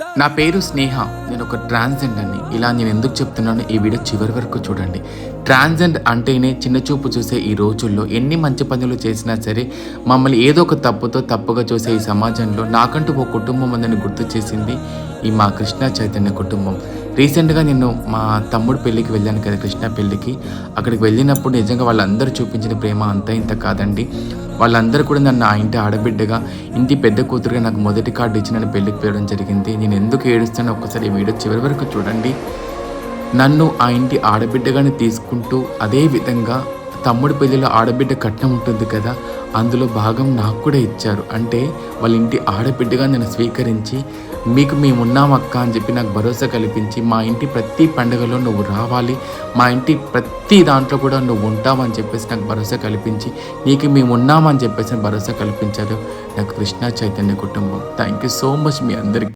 నా పేరు స్నేహ. నేను ఒక ట్రాన్జెండ్ అని ఇలా నేను ఎందుకు చెప్తున్నానో ఈ వీడియో చివరి వరకు చూడండి. ట్రాన్స్జెండ్ అంటేనే చిన్న చూపు చూసే ఈ రోజుల్లో ఎన్ని మంచి పనులు చేసినా సరే మమ్మల్ని ఏదో ఒక తప్పుతో తప్పుగా చూసే ఈ సమాజంలో నాకంటూ ఓ కుటుంబం ఉందని గుర్తు చేసింది ఈ మా కృష్ణ చైతన్య కుటుంబం. రీసెంట్గా నేను మా తమ్ముడు పెళ్ళికి వెళ్ళాను కదా కృష్ణ పెళ్ళికి. అక్కడికి వెళ్ళినప్పుడు నిజంగా వాళ్ళందరూ చూపించిన ప్రేమ అంతా ఇంత కాదండి. వాళ్ళందరూ కూడా నన్ను ఆ ఇంటి ఆడబిడ్డగా ఇంటి పెద్ద కూతురుగా నాకు మొదటి కార్డు ఇచ్చి నన్ను పెళ్ళికి పోయడం జరిగింది. నేను ఎందుకు ఏడుస్తానో ఒక్కసారి ఈ వీడియో చివరి వరకు చూడండి. నన్ను ఆ ఇంటి ఆడబిడ్డగానే తీసుకుంటూ అదే విధంగా తమ్ముడు పెళ్ళిలో ఆడబిడ్డ కట్నం ఉంటుంది కదా అందులో భాగం నాకు కూడా ఇచ్చారు. అంటే వాళ్ళ ఇంటి ఆడబిడ్డగా నేను స్వీకరించి మీకు మేము ఉన్నాం అక్క అని చెప్పి నాకు భరోసా కల్పించి మా ఇంటి ప్రతి పండుగలో నువ్వు రావాలి మా ఇంటి ప్రతి దాంట్లో కూడా నువ్వు ఉంటావని చెప్పేసి నాకు భరోసా కల్పించి నీకు మేము ఉన్నామని చెప్పేసి భరోసా కల్పించారు. నాకు కృష్ణా చైతన్య కుటుంబం. థ్యాంక్ యూ సో మచ్ మీ అందరికీ.